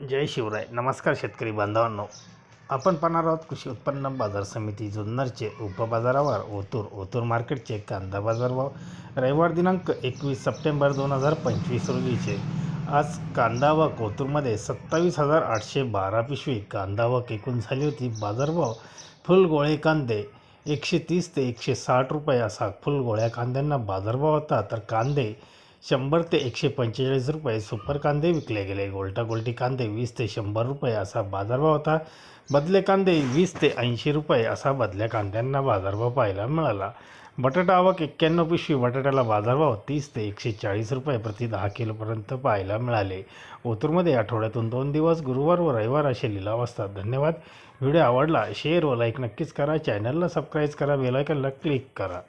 जय शिवराय. नमस्कार शेतकरी बांधवांनो. आपण पाहणार आहोत कृषी उत्पन्न बाजार समिती जुन्नरचे उपबाजारावर ओतूर ओतूर मार्केटचे कांदा बाजारभाव. रविवार दिनांक एकवीस सप्टेंबर दोन हजार पंचवीस रोजीचे. आज कांदा व कोतूरमध्ये सत्तावीस हजार आठशे बारा पिशवी कांदा व एकूण झाली होती. बाजारभाव फुल गोळे कांदे एकशे तीस ते एकशे साठ रुपये असा फुल गोळ्या कांद्यांना बाजारभाव होता. तर कांदे शंभर ते एकशे पंचेचाळीस रुपये सुपर कांदे विकले गेले. गोलटा गोलटी कांदे वीस ते शंभर रुपये असा बाजारभाव होता. बदले कांदे वीस ते ऐंशी रुपये असा बदल्या कांद्यांना बाजारभाव पाहायला मिळाला. बटाटा आवक एक्क्याण्णव पिशवी बटाट्याला बाजारभाव तीस ते एकशे चाळीस रुपये प्रति दहा किलोपर्यंत पाहायला मिळाले. ओतूरमध्ये आठवड्यातून दोन दिवस गुरुवार व रविवार असे लिलाव असतात. धन्यवाद. व्हिडिओ आवडला शेअर व लाईक नक्कीच करा. चॅनलला सबस्क्राईब करा. बेलायकनला क्लिक करा.